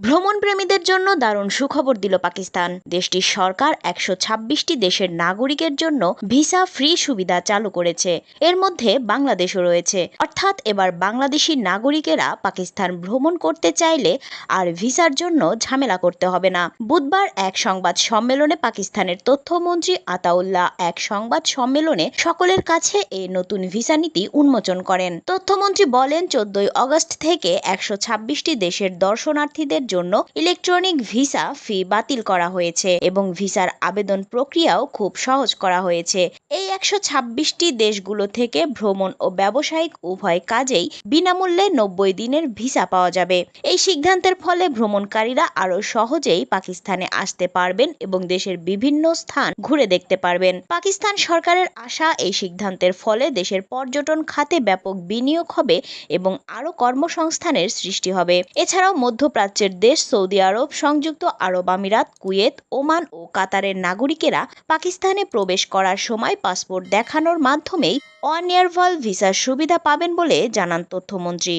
ভ্রমণ প্রেমীদের জন্য দারুণ সুখবর দিল পাকিস্তান। দেশটির সরকার একশো ছাব্বিশটি দেশের নাগরিকের জন্য ভিসা ফ্রি সুবিধা চালু করেছে। এর মধ্যে বাংলাদেশও রয়েছে। অর্থাৎ এবার বাংলাদেশি নাগরিকেরা পাকিস্তান ভ্রমণ করতে চাইলে আর ভিসার জন্য ঝামেলা করতে হবে না। বুধবার এক সংবাদ সম্মেলনে পাকিস্তানের তথ্যমন্ত্রী আতাউল্লাহ এক সংবাদ সম্মেলনে সকলের কাছে এই নতুন ভিসা নীতি উন্মোচন করেন। তথ্যমন্ত্রী বলেন, চোদ্দই অগস্ট থেকে একশো ছাব্বিশটি দেশের দর্শনার্থীদের জন্য ইলেকট্রনিক ভিসা ফি বাতিল করা হয়েছে এবং ভিসার আবেদন প্রক্রিয়াও খুব সহজ করা হয়েছে। এই একশো ছাব্বিশটি দেশগুলো থেকে ভ্রমণ ও ব্যবসায়িক উভয় কাজেই বিনামূল্যে নব্বই দিনের ভিসা পাওয়া যাবে। এই সিদ্ধান্তের ফলে ভ্রমণকারীরা আরও সহজেই পাকিস্তানে আসতে পারবেন এবং দেশের বিভিন্ন স্থান ঘুরে দেখতে পারবেন। পাকিস্তান সরকারের আশা এই সিদ্ধান্তের ফলে দেশের পর্যটন খাতে ব্যাপক বিনিয়োগ হবে এবং আরও কর্মসংস্থানের সৃষ্টি হবে। এছাড়াও মধ্যপ্রাচ্যের দেশ সৌদি আরব, সংযুক্ত আরব আমিরাত, কুয়েত, ওমান ও কাতারের নাগরিকেরা পাকিস্তানে প্রবেশ করার সময় পাসপোর্ট দেখানোর মাধ্যমেই ইয়ার ভিসার সুবিধা পাবেন বলে জানান তথ্যমন্ত্রী।